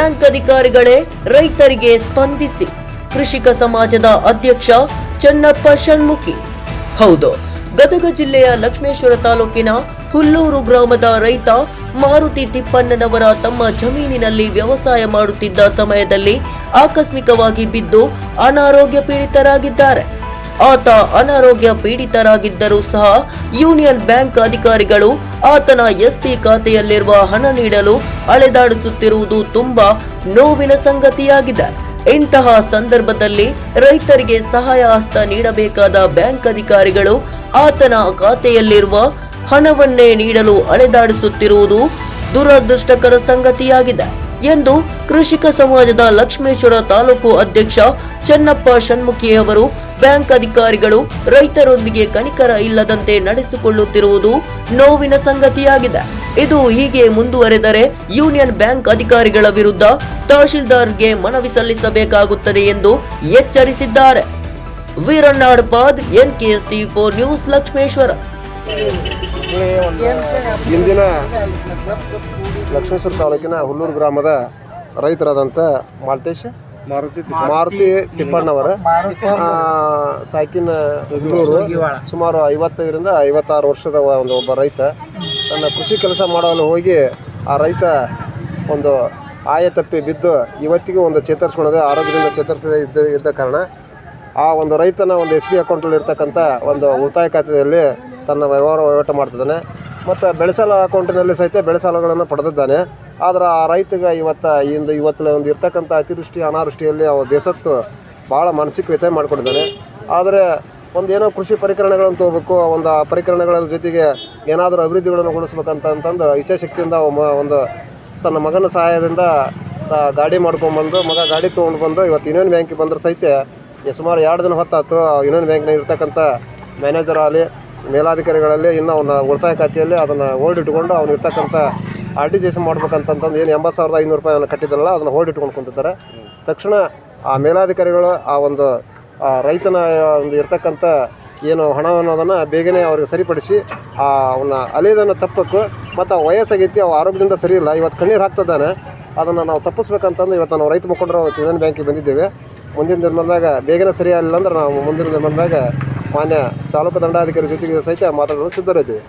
Bank ಅಧಿಕಾರಿಗಳೇ ರೈತರಿಗೆ ಸ್ಪಂದಿಸಿ ಕೃಷಿಕ ಸಮಾಜದ ಅಧ್ಯಕ್ಷ ಚನ್ನಪ್ಪ ಷಣ್ಮುಖಿ. ಹೌದು, ಗದಗ ಜಿಲ್ಲೆಯ ಲಕ್ಷ್ಮೇಶ್ವರ ತಾಲೂಕಿನ ಹುಲ್ಲೂರು ಗ್ರಾಮದ ರೈತ ಮಾರುತಿ ತಿಪ್ಪಣ್ಣನವರ ತಮ್ಮ ಜಮೀನಿನಲ್ಲಿ ವ್ಯವಸಾಯ ಮಾಡುತ್ತಿದ್ದ ಸಮಯದಲ್ಲಿ ಆಕಸ್ಮಿಕವಾಗಿ ಬಿದ್ದು ಅನಾರೋಗ್ಯ ಪೀಡಿತರಾಗಿದ್ದಾರೆ. ಆತ ಅನಾರೋಗ್ಯ ಪೀಡಿತರಾಗಿದ್ದರೂ ಸಹ ಯೂನಿಯನ್ ಬ್ಯಾಂಕ್ ಅಧಿಕಾರಿಗಳು ಆತನ ಎಸ್ಪಿ ಖಾತೆಯಲ್ಲಿರುವ ಹಣ ನೀಡಲು ಅಳೆದಾಡಿಸುತ್ತಿರುವುದು ತುಂಬಾ ನೋವಿನ ಸಂಗತಿಯಾಗಿದೆ. ಇಂತಹ ಸಂದರ್ಭದಲ್ಲಿ ರೈತರಿಗೆ ಸಹಾಯ ಹಸ್ತ ನೀಡಬೇಕಾದ ಬ್ಯಾಂಕ್ ಅಧಿಕಾರಿಗಳು ಆತನ ಖಾತೆಯಲ್ಲಿರುವ ಹಣವನ್ನೇ ನೀಡಲು ಅಳೆದಾಡಿಸುತ್ತಿರುವುದು ದುರದೃಷ್ಟಕರ ಸಂಗತಿಯಾಗಿದೆ. ಎಂದು ಕೃಷಿಕ ಸಮಾಜದ ಲಕ್ಷ್ಮೇಶ್ವರ ತಾಲೂಕು ಅಧ್ಯಕ್ಷ ಚನ್ನಪ್ಪ ಷಣ್ಮುಖಿಯವರು ಬ್ಯಾಂಕ್ ಅಧಿಕಾರಿಗಳು ರೈತರೊಂದಿಗೆ ಕನಿಕರ ಇಲ್ಲದಂತೆ ನಡೆಸಿಕೊಳ್ಳುತ್ತಿರುವುದು ನೋವಿನ ಸಂಗತಿಯಾಗಿದೆ. ಇದು ಹೀಗೆ ಮುಂದುವರೆದರೆ ಯೂನಿಯನ್ ಬ್ಯಾಂಕ್ ಅಧಿಕಾರಿಗಳ ವಿರುದ್ಧ ತಹಶೀಲ್ದಾರ್ಗೆ ಮನವಿ ಸಲ್ಲಿಸಬೇಕಾಗುತ್ತದೆ ಎಂದು ಎಚ್ಚರಿಸಿದ್ದಾರೆ. ವೀರಣ್ಣಾಡ್ ಪಾದ್ N K S T four news Lakshmeshwar. ಇಂದಿನ ಲಕ್ಷ್ಮೇಶ್ವರ ತಾಲೂಕಿನ ಹುಲ್ಲೂರು ಗ್ರಾಮದ ರೈತರಾದಂಥ ಮಾಲ್ತೇಶ್ ಮಾರುತಿ ಮಾರುತಿ ತಿಪ್ಪಣ್ಣವರ ಸಾಕಿನ ಹುಲ್ಲೂರು ಸುಮಾರು ಐವತ್ತೈದರಿಂದ ಐವತ್ತಾರು ವರ್ಷದ ಒಂದು ಒಬ್ಬ ರೈತ ತನ್ನ ಕೃಷಿ ಕೆಲಸ ಮಾಡಲು ಹೋಗಿ ಆ ರೈತ ಒಂದು ಆಯ ತಪ್ಪಿ ಬಿದ್ದು ಇವತ್ತಿಗೂ ಒಂದು ಚೇತರಿಸ್ಕೊಳ್ಳದೆ ಆರೋಗ್ಯದಿಂದ ಚೇತರಿಸದೆ ಇದ್ದ ಇದ್ದ ಕಾರಣ ಆ ಒಂದು ರೈತನ ಒಂದು ಎಸ್ ಬಿ ಅಕೌಂಟಲ್ಲಿ ಇರ್ತಕ್ಕಂಥ ಒಂದು ಉಳಿತಾಯ ಖಾತೆಯಲ್ಲಿ ತನ್ನ ವ್ಯವಹಾರ ವಹಿವಾಟು ಮಾಡ್ತಿದ್ದಾನೆ. ಮತ್ತು ಬೆಳೆಸಾಲ ಅಕೌಂಟಿನಲ್ಲಿ ಸಹಿತ ಬೆಳೆಸಾಲಗಳನ್ನು ಪಡೆದಿದ್ದಾನೆ. ಆದರೆ ಆ ರೈತಗೆ ಇವತ್ತು ಇಂದು ಇವತ್ತು ಒಂದು ಇರ್ತಕ್ಕಂಥ ಅತಿವೃಷ್ಟಿ, ಅನಾವೃಷ್ಟಿಯಲ್ಲಿ ಅವ ಬೇಸತ್ತು ಭಾಳ ಮಾನಸಿಕ ವ್ಯಥೆ ಮಾಡಿಕೊಂಡಿದ್ದಾನೆ. ಆದರೆ ಒಂದು ಏನೋ ಕೃಷಿ ಪರಿಕರಣಗಳನ್ನು ತೊಗೋಬೇಕು, ಒಂದು ಆ ಪರಿಕರಣಗಳ ಜೊತೆಗೆ ಏನಾದರೂ ಅಭಿವೃದ್ಧಿಗಳನ್ನು ಗೊಳಿಸ್ಬೇಕಂತ ಅಂತಂದು ಇಚ್ಛಾಶಕ್ತಿಯಿಂದ ಒಂದು ತನ್ನ ಮಗನ ಸಹಾಯದಿಂದ ಗಾಡಿ ಮಾಡ್ಕೊಂಡ್ಬಂದು, ಮಗ ಗಾಡಿ ತೊಗೊಂಡು ಬಂದು ಇವತ್ತು ಯೂನಿಯನ್ ಬ್ಯಾಂಕಿಗೆ ಬಂದರೆ ಸಹಿತ ಸುಮಾರು ಎರಡು ದಿನ ಹೊತ್ತಾಯ್ತು ಯೂನಿಯನ್ ಬ್ಯಾಂಕ್ನಾಗ ಇರ್ತಕ್ಕಂಥ ಮ್ಯಾನೇಜರ್ ಆಗಲಿ ಮೇಲಾಧಿಕಾರಿಗಳಲ್ಲಿ ಇನ್ನೂ ಅವನ ಉಳಿತಾಯ ಖಾತೆಯಲ್ಲಿ ಅದನ್ನು ಹೋಲ್ಡ್ ಇಟ್ಕೊಂಡು ಅವ್ನು ಇರ್ತಕ್ಕಂಥ ಆರ್ ಟಿ ಜಿ ಎಸ್ ಮಾಡ್ಬೇಕಂತಂತಂದು ಏನು ಎಂಬತ್ತು ಸಾವಿರದ ಐನೂರು ರೂಪಾಯಿ ಅವನು ಕಟ್ಟಿದ್ದಲ್ಲ ಅದನ್ನು ಹೋಲ್ಡ್ ಇಟ್ಕೊಂಡು ಕುಂತಿದ್ದಾರೆ. ತಕ್ಷಣ ಆ ಮೇಲಾಧಿಕಾರಿಗಳು ಆ ಒಂದು ರೈತನ ಒಂದು ಇರ್ತಕ್ಕಂಥ ಏನು ಹಣ ಅನ್ನೋದನ್ನು ಬೇಗನೆ ಅವ್ರಿಗೆ ಸರಿಪಡಿಸಿ ಆ ಅವನ್ನ ಅಲೆಯೋದನ್ನು ತಪ್ಪಬೇಕು ಮತ್ತು ವಯಸ್ಸಾಗೈತಿ ಅವ ಆರೋಗ್ಯದಿಂದ ಸರಿ ಇಲ್ಲ, ಇವತ್ತು ಕಣ್ಣೀರು ಹಾಕ್ತಿದ್ದಾನೆ, ಅದನ್ನು ನಾವು ತಪ್ಪಿಸ್ಬೇಕಂತಂದು ಇವತ್ತು ನಾವು ರೈತ ಮುಖಂಡರು ಯೂನಿಯನ್ ಬ್ಯಾಂಕಿಗೆ ಬಂದಿದ್ದೇವೆ. ಮುಂದಿನ ದಿನದಾಗ ಬೇಗನೆ ಸರಿ ಅಂದ್ರೆ ನಾವು ಮುಂದಿನ ದಿನದಾಗ ಮಾನ್ಯ ತಾಲೂಕು ದಂಡಾಧಿಕಾರಿ ಜೊತೆಗೆ ಸಹಿತ ಮಾತಾಡಲು ಸಿದ್ಧರಿದ್ದೀವಿ.